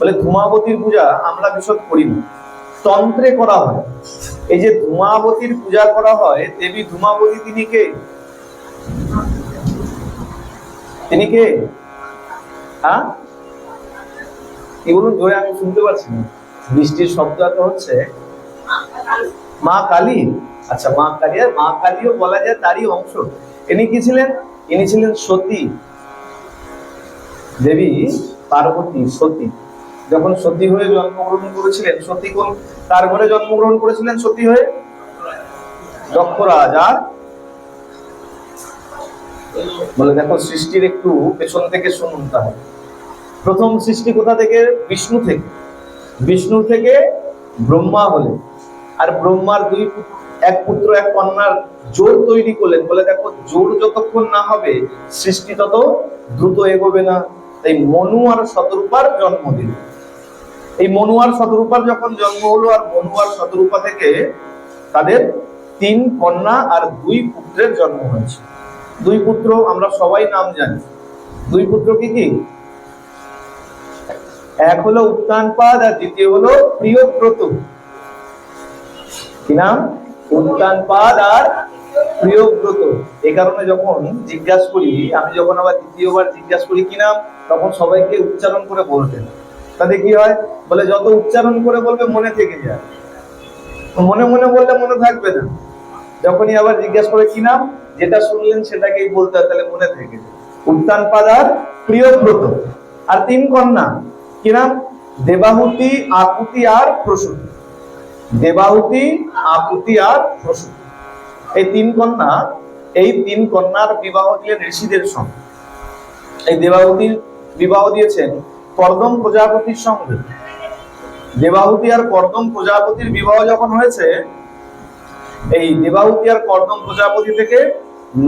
বলে ধূমাবতীর পূজা আমরা বিশদ করি না তন্ত্রে করা হয়। এই যে ধূমাবতীর পূজা করা হয়, দেবী ধূমাবতী তিনি কে? তিনি কে? হ্যাঁ? কি বলুন, জোরে আমি শুনতে পাচ্ছি না। বৃষ্টির শব্দ এত হচ্ছে। মা কালী? আচ্ছা মা কালী। আর মা কালীও বলা যায় তারই অংশ। ইনি কি ছিলেন? ইনি ছিলেন সতী। দেবী পার্বতী, সতী। যখন সতী হয়ে জন্মগ্রহণ করেছিলেন, সতী কোন? তার ঘরে জন্মগ্রহণ করেছিলেন সতী হয়ে? দক্ষ রাজার বলে দেখো, সৃষ্টির একটু পেছন থেকে শুনুন তাহলে। প্রথম সৃষ্টি কোথা থেকে? বিষ্ণু থেকে। বিষ্ণু থেকে ব্রহ্মা হলেন। আর ব্রহ্মার দুই এক পুত্র, এক কন্যার জোর তৈরি করলেন। বলে দেখো, জোর যতক্ষণ না হবে, সৃষ্টি তত দ্রুত এগোবে না। তাই মনু আর শতরূপার জন্ম দিল এই মনু আর শতরূপার যখন জন্ম হলো আর মনু আর শতরূপা থেকে তাদের তিন কন্যা আর দুই পুত্রের জন্ম হয়েছে। দুই পুত্র আমরা সবাই নাম জানি। দুই পুত্র কি কি? এক হলো উত্তানপাদ আর দ্বিতীয় হলো প্রিয়ব্রত কি নাম? উত্তানপাদ আর প্রিয়ব্রত এই কারণে যখন জিজ্ঞাসা করি, আমি যখন আবার দ্বিতীয়বার জিজ্ঞাসা করি, কি নাম? তখন সবাইকে উচ্চারণ করে বলতে হয়। তাতে কি হয়? বলে যত উচ্চারণ করে বলবে মনে থেকে যায়। মনে মনে বললে মনে থাকবে না। যখনই আবার জিজ্ঞাসা করে কি নাম? যেটা শুনলেন সেটাকেই বলতে হয়, তাহলে মনে থেকে যায়। উত্তানপাদ আর প্রিয়ব্রত। আর তিন কন্যা। কি নাম? দেবাহুতি, আকুতি আর প্রসূতি। দেবাহুতি, আকুতি আর প্রসূতি। এই তিন কন্যা, এই তিন কন্যার বিবাহ দিলেন ঋষিদের সঙ্গে। এই দেবাহুতির বিবাহ দিয়েছেন কর্দম প্রজাপতির সঙ্গে। দেবাহুতি আর কর্দম প্রজাপতির বিবাহ যখন হয়েছে, এই দেবাহুতি আর কর্দম প্রজাপতি থেকে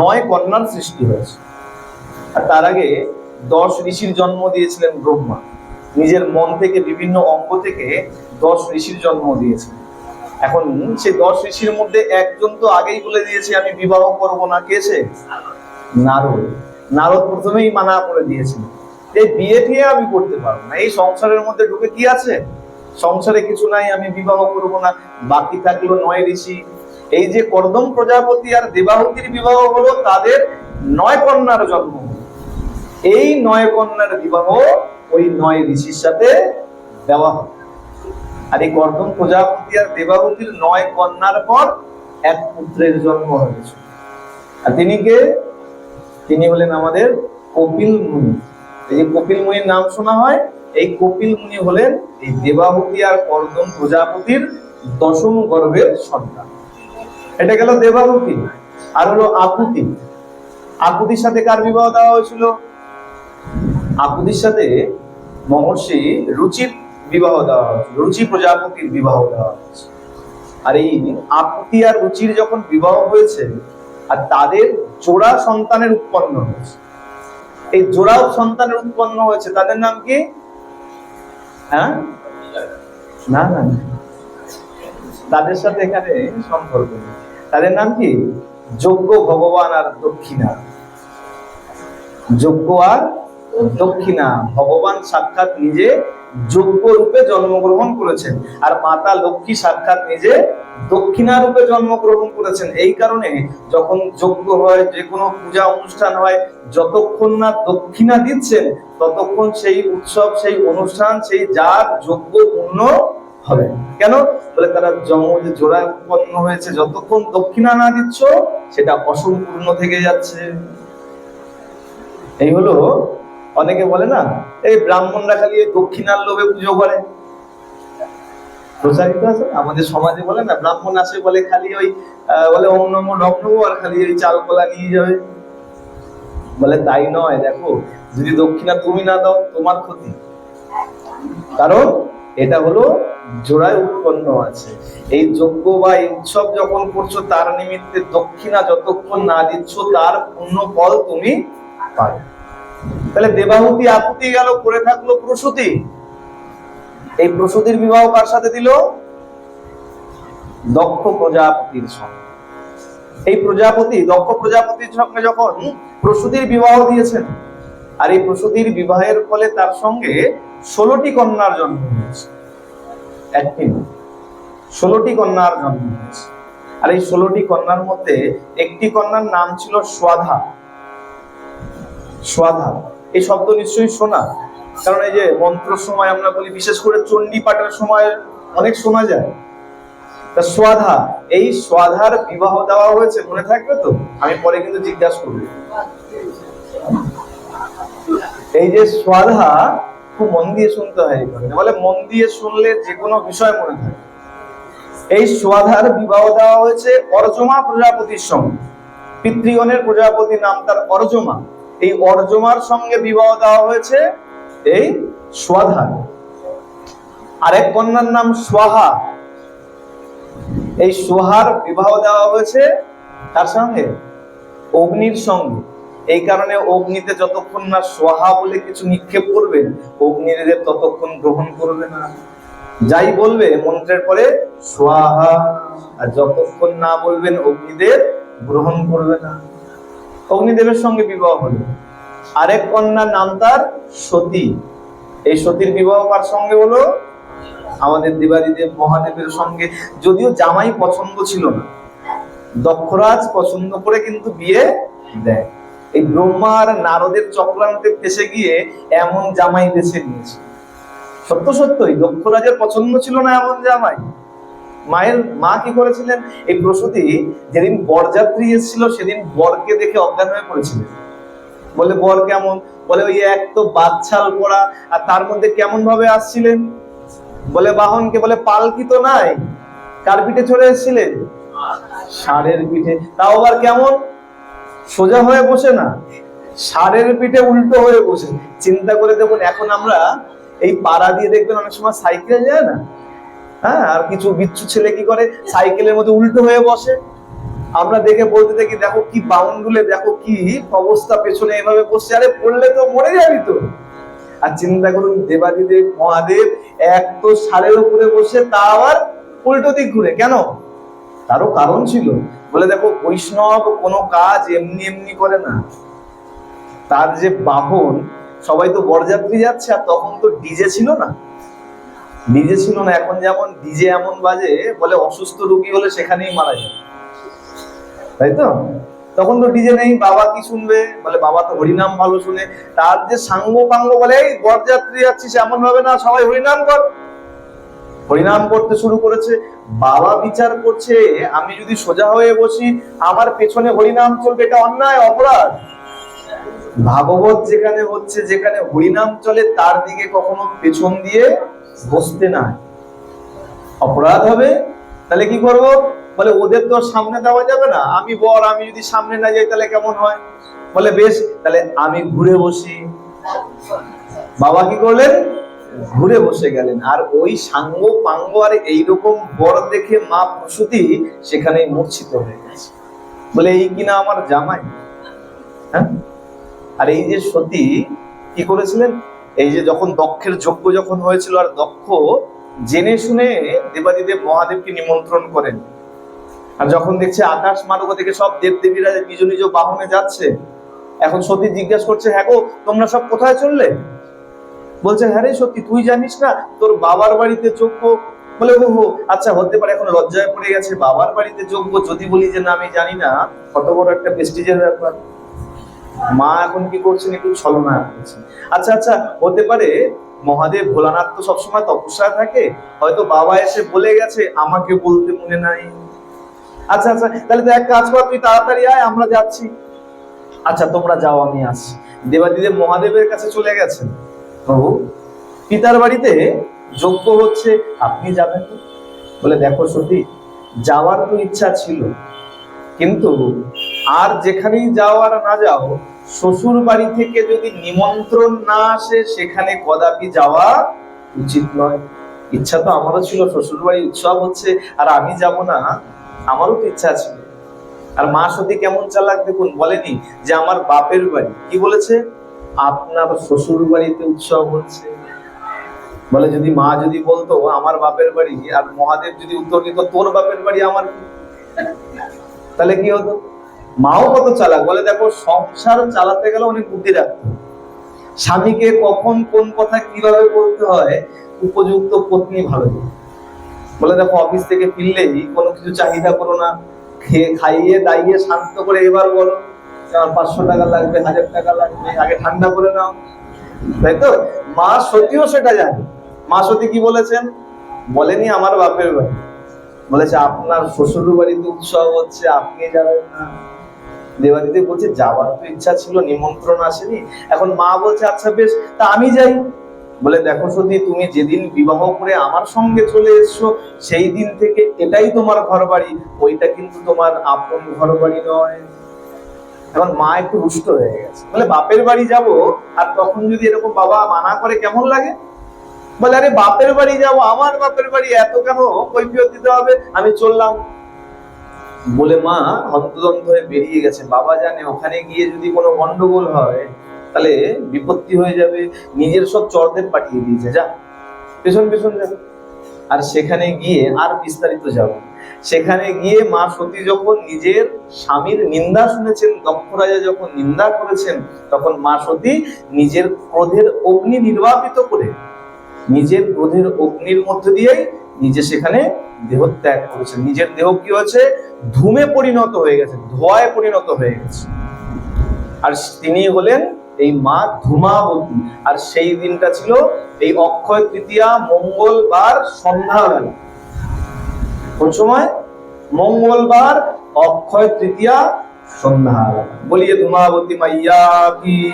নয় কন্যার সৃষ্টি হয়েছে। আর তার আগে দশ ঋষির জন্ম দিয়েছিলেন ব্রহ্মা। নিজের মন থেকে বিভিন্ন অঙ্গ থেকে দশ ঋষির জন্ম দিয়েছিলেন। এখন সে দশ ঋষির মধ্যে একজন তো আগেই বলে দিয়েছে, আমি বিবাহ করব না। কে সে? নারদ। নারদ প্রথমেই মানা করে দিয়েছিল এই বিয়ে টিয়ে আমি করতে পারব না। এই সংসারের মধ্যে ঢুকে কি আছে? সংসারে কিছু নাই, আমি বিবাহ করব না। বাকি থাকল নয় ঋষি। এই যে কর্দম প্রজাপতি আর দেবাহুতির বিবাহ হলো তাদের নয় কন্যার জন্ম। এই নয় কন্যার বিবাহ ওই নয় ঋষির সাথে দেওয়া হয় আর এই কর্দম প্রজাপতি আর দেবাহুতির নয় কন্যার পর এক পুত্রের জন্ম হয়েছে। আর তিনি কে? তিনি হলেন আমাদের কপিল মুনি। এই যে কপিল মুনির নাম শোনা হয়, এই কপিল মুনি হলেন এই দেবাহুতি আর কর্দম প্রজাপতির দশম গর্ভের সন্তান। এটা গেল দেবাহুতি, আর হলো আকুতি। আকুতির সাথে কার বিবাহ দেওয়া হয়েছিল? আকুতির সাথে মহর্ষি রুচির বিবাহ দেওয়া হয়েছিল, রুচি প্রজাপতির বিবাহ দেওয়া হয়েছে আর এই আকুতি আর রুচির যখন বিবাহ হয়েছে, আর তাদের জোড়া সন্তানের উৎপন্ন হয়েছে। এই জোড়া সন্তানের উৎপন্ন হয়েছে, তাদের নাম কি? হ্যাঁ? না না। তাদের সাথে এখানে সম্পর্ক তাদের নাম কি? যজ্ঞ ভগবান আর দক্ষিণা। যজ্ঞ আর দক্ষিণা। ভগবান সাক্ষাৎ নিজে যজ্ঞ রূপে জন্মগ্রহণ করেছেন, আর মাতা লক্ষ্মী সাক্ষাৎ নিজে দক্ষিণা রূপে জন্মগ্রহণ করেছেন। এই কারণে যখন যজ্ঞ হয়, যে কোনো পূজা অনুষ্ঠান হয়, যতক্ষণ না দক্ষিণা দিচ্ছেন, ততক্ষণ সেই উৎসব, সেই অনুষ্ঠান, সেই যার যজ্ঞ পূর্ণ হবে। কেন? বলে তারা যমজ জোড়ায় উৎপন্ন হয়েছে। যতক্ষণ দক্ষিণা না দিচ্ছ, সেটা অসম্পূর্ণ থেকে যাচ্ছে। এই হলো, অনেকে বলে না, এই ব্রাহ্মণরা খালি দক্ষিণার লোভে পুজো করে। প্রচারিত আছে। আমাদের সমাজে বলে না, ব্রাহ্মণ আসে বলে খালি ওই বলে ওম ডম আর খালি ওই চাল কলা নিয়ে যাবে। বলে তাই নয়, দেখো, যদি দক্ষিণা তুমি না দাও, তোমার ক্ষতি। কারণ এটা হলো জোড়ায় উৎপন্ন আছে। এই যজ্ঞ বা এই উৎসব যখন করছ, তার নিমিত্তে দক্ষিণা যতক্ষণ না দিচ্ছ, তার পূর্ণ ফল তুমি পাবে। তাহলে দেবাহুতি আকুতি গেল করে থাকল প্রসূতি। এই প্রসূতির বিবাহ কার সাথে দিল? দক্ষ প্রজাপতির সঙ্গে। এই প্রজাপতি, দক্ষ প্রজাপতির সঙ্গে যখন প্রসূতির বিবাহ দিয়েছেন, আর এই প্রসূতির বিবাহের ফলে তার সঙ্গে ষোলোটি কন্যার জন্ম হয়েছে। একটি ষোলোটি কন্যার জন্ম হয়েছে। আর এই ষোলোটি কন্যার মধ্যে একটি কন্যার নাম ছিল স্বাধা। স্বাধা। এই শব্দ নিশ্চয়ই শোনা? কারণ এই যে মন্ত্র সময় আমরা বলি, বিশেষ করে চণ্ডী পাঠের সময় অনেক শোনা যায়। তা স্বাধা, এই স্বাধার বিবাহ দেওয়া হয়েছে, মনে থাকবে তো? আমি পরে কিন্তু জিজ্ঞাসা করব। এই যে স্বাধা, খুব মন দিয়ে শুনতে হয় বলে, মন দিয়ে শুনলে যে কোনো বিষয় মনে থাকে। এই স্বাধার বিবাহ দেওয়া হয়েছে অর্জমা প্রজাপতির সঙ্গে। পিতৃগণের প্রজাপতি নাম তার অর্জমা। এই অর্জমার সঙ্গে বিবাহ দেওয়া হয়েছে এই স্বাধার আরেক কন্যার নাম সোহা এই সোহার বিবাহ দেওয়া হয়েছে তার সঙ্গে? অগ্নির সঙ্গে। এই কারণে অগ্নিতে যতক্ষণ না সোহা বলে কিছু নিক্ষেপ করবেন অগ্নিদের ততক্ষণ গ্রহণ করবে না। যাই বলবে, মন্ত্রের পরে সোহা আর যতক্ষণ না বলবেন, অগ্নিদেব গ্রহণ করবে না। অগ্নিদেবের সঙ্গে বিবাহ হলো। আরেক কন্যার নাম তার সতী। এই সতীর বিবাহ কার সঙ্গে হলো? আমাদের দেবাদিদেব মহাদেবের সঙ্গে। যদিও জামাই পছন্দ ছিল না। দক্ষরাজ পছন্দ করে কিন্তু বিয়ে দেয়। এই ব্রহ্মা আর নারদের চক্রান্তে ফেসে গিয়ে এমন জামাই বেছে নিয়েছে। সত্য সত্যই, দক্ষরাজের পছন্দ ছিল না এমন জামাই। মায়ের মা কি করেছিলেন? এই প্রসূতি যেদিন বরযাত্রী এসেছিল, সেদিন বরকে দেখে অজ্ঞান হয়ে পড়েছিলেন। বলে বর কেমন? বলে, ওই এক তো বাচ্চাল পড়া, আর তার মধ্যে কেমন ভাবে আসছিলেন? বলে, বাহনকে। বলে, পালকি তো নাই। কার পিঠে চড়ে এসেছিলেন? ষাঁড়ের পিঠে। তাও আবার কেমন? সোজা হয়ে বসে না। ষাঁড়ের পিঠে উল্টো হয়ে বসে। চিন্তা করে দেখুন, এখন আমরা এই পাড়া দিয়ে দেখবেন, অনেক সময় সাইকেল যায় না? হ্যাঁ আর কিছু বিচ্ছু ছেলে কি করে? সাইকেলের মধ্যে উল্টো হয়ে বসে। আমরা দেখে বলতে দেখি দেখো কি বাউন্ডুলে, দেখো কি অবস্থা, পেছনে এভাবে বসছে। আরে, পড়লে তো মরে যাবি তো। আর চিন্তা করুন, দেবাদিদেব, মহাদেব এক তো সারের উপরে বসে তা আবার উল্টো দিক ঘুরে। কেন? তারও কারণ ছিল। বলে দেখো, বৈষ্ণব কোনো কাজ এমনি এমনি করে না। তার যে বাহন, সবাই তো বরযাত্রী যাচ্ছে, আর তখন তো ডিজে ছিল না। ডিজে ছিল না, এখন যেমন ডিজে এমন বাজে, বলে অসুস্থ রোগী হলে সেখানেই মারা যায়। তাই তো? তখন তো ডিজে নেই, বাবা কি শুনবে? বলে, বাবা তো হরিনাম ভালো শুনে। তার যে সাঙ্গ পাঙ্গ বলে, এই বরযাত্রী যাচ্ছিস এমন ভাবে না, সবাই হরিনাম কর। হরিনাম করতে শুরু করেছে। বাবা বিচার করছে, আমি যদি সোজা হয়ে বসি, আমার পেছনে হরিনাম চলবে, এটা অন্যায়, অপরাধ। ভাগবত যেখানে হচ্ছে, যেখানে হরিনাম চলে, তার দিকে কখনো পেছন দিয়ে বসতে না অপরাধ হবে? তাহলে কি করব? বলে, ওদের তো সামনে দেওয়া যাবে না। আমি বর, আমি যদি সামনে না যাই তাহলে কেমন হয়? বলে, বেশ, তাহলে আমি ঘুরে বসি। বাবা কি করলেন? ঘুরে বসে গেলেন। আর ওই সাঙ্গ পাঙ্গ আর এইরকম বর দেখে মা প্রসূতি সেখানেই মূর্ছিত হয়ে গেছে। বলে, এই কিনা আমার জামাই? হ্যাঁ? আর এই যে সতী কি করেছিলেন? এই যে যখন দক্ষের যজ্ঞ যখন হয়েছিল আর দক্ষ, জেনে শুনে দেবাদিদেব মহাদেবকে নিমন্ত্রণ করেন। আর যখন দেখছে আকাশ মার্গ থেকে সব দেবদেবীরা নিজ নিজ বাহনে যাচ্ছে, এখন সতী জিজ্ঞাসা করছে হ্যাঁ গো, তোমরা সব কোথায় চললে? বলছে হ্যাঁ রে সত্যি তুই জানিস না, তোর বাবার বাড়িতে যোগ্য বলে ও হো আচ্ছা হতে পারে এখন লজ্জায় পড়ে গেছে, বাবার বাড়িতে যোগ্য যদি বলি যে না, আমি জানি না, কত বড় একটা প্রেস্টিজের ব্যাপার। মা এখন কি করছেন, একটু ছলনা করছেন। আচ্ছা আচ্ছা হতে পারে মহাদেব ভোলানাথ তো সবসময় তপস্যায় থাকে, হয়তো বাবা এসে বলে গেছে, আমাকে বলতে মনে নাই। আচ্ছা আচ্ছা তাহলে তো এক কাজ কর, তুই তাড়াতাড়ি আয়, আমরা যাচ্ছি। আচ্ছা তোমরা যাও, আমি আসছি। দেবাদিদেব মহাদেবের কাছে চলে গেছেন। প্রভু, পিতার বাড়িতে যজ্ঞ হচ্ছে, আপনি যাবেন বলে, দেখো সতী, যাওয়ার তো ইচ্ছা ছিল, কিন্তু আর যেখানেই যাও আর না যাও, শ্বশুর বাড়ি থেকে যদি নিমন্ত্রণ না আসে, সেখানে কদাপি যাওয়া উচিত নয়। ইচ্ছা তো আমারও ছিল শ্বশুর বাড়ি উৎসব হচ্ছে, আর আমি যাব না। আমারও তো ইচ্ছা ছিল আর মা সতী কেমন চালাক দেখুন বলেনি যে আমার বাপের বাড়ি। কি বলেছে? আপনার শ্বশুর বাড়িতে উৎসব হচ্ছে। বলে যদি মা যদি বলতো আমার বাপের বাড়ি আর মহাদেব যদি উত্তর দিত, তোর বাপের বাড়ি আমার তাহলে কি হতো? মাও কত চালাক। বলে দেখো, সংসার চালাতে গেলে অনেক বুদ্ধি রাখতে। স্বামীকে কখন কোন কথা কীভাবে বলতে হয়, উপযুক্ত পত্নী ভালো। বলে দেখো অফিস থেকে ফিরলেই কোনো কিছু চাহিদা করো না। খেয়ে, খাইয়ে, দাইয়ে, শান্ত করে এবার বলো, আমার পাঁচশো টাকা লাগবে, হাজার টাকা লাগবে, আগে ঠান্ডা করে নাও। তাই তো? মা সতীও সেটা জানে। মা সতী কি বলেছেন? বলেনি আমার বাপের বাড়ি। বলেছে, আপনার শ্বশুর বাড়িতে উৎসব হচ্ছে, আপনি যাবেন না। দেবাদিদি বলছে, যাওয়ার তো ইচ্ছা ছিল, নিমন্ত্রণ আসেনি। এখন মা বলছে আচ্ছা বেশ, তা আমি যাই। বলে, দেখো সতী, তুমি যেদিন বিবাহ করে আমার সঙ্গে চলে এসছো, সেই দিন থেকে এটাই তোমার ঘর বাড়ি ওইটা কিন্তু তোমার আপন ঘর বাড়ি নয়। এখন মা একটু রুষ্ট হয়ে গেছে। বলে, বাপের বাড়ি যাব, আর তখন যদি এরকম বাবা মানা করে, কেমন লাগে? বলে, আরে, বাপের বাড়ি যাব, আমার বাপের বাড়ি এত কেন? কৈফিয়ত দিতে হবে, আমি চললাম। বলে মা হন্তদন্ত হয়ে বেরিয়ে গেছে। বাবা জানে ওখানে গিয়ে যদি কোনো গন্ডগোল হয় তাহলে বিপত্তি হয়ে যাবে, নিজের সব চরদের পাঠিয়ে দিয়েছে, যা। পেছন পেছন যাবে। আর সেখানে গিয়ে আর বিস্তারিত যাব সেখানে গিয়ে মা সতী যখন নিজের স্বামীর নিন্দা শুনেছেন, দক্ষ রাজা যখন নিন্দা করেছেন, তখন মা সতী নিজের ক্রোধের অগ্নি নির্বাপিত করে, নিজের ক্রোধের অগ্নির মধ্যে দিয়েই নিজে সেখানে দেহ ত্যাগ করেছেন। নিজের দেহ কি হয়েছে? ধূমে পরিণত হয়ে গেছে, ধোঁয়ায় পরিণত হয়ে গেছে। আর তিনি হলেন এই মা ধূমাবতী। আর সেই দিনটা ছিল এই অক্ষয় তৃতীয়া, মঙ্গলবার, সন্ধ্যাবেলা। কোন সময়? মঙ্গলবার, অক্ষয় তৃতীয়া, সন্ধ্যাবেলা। বলিয়ে ধূমাবতী মাইয়া কি?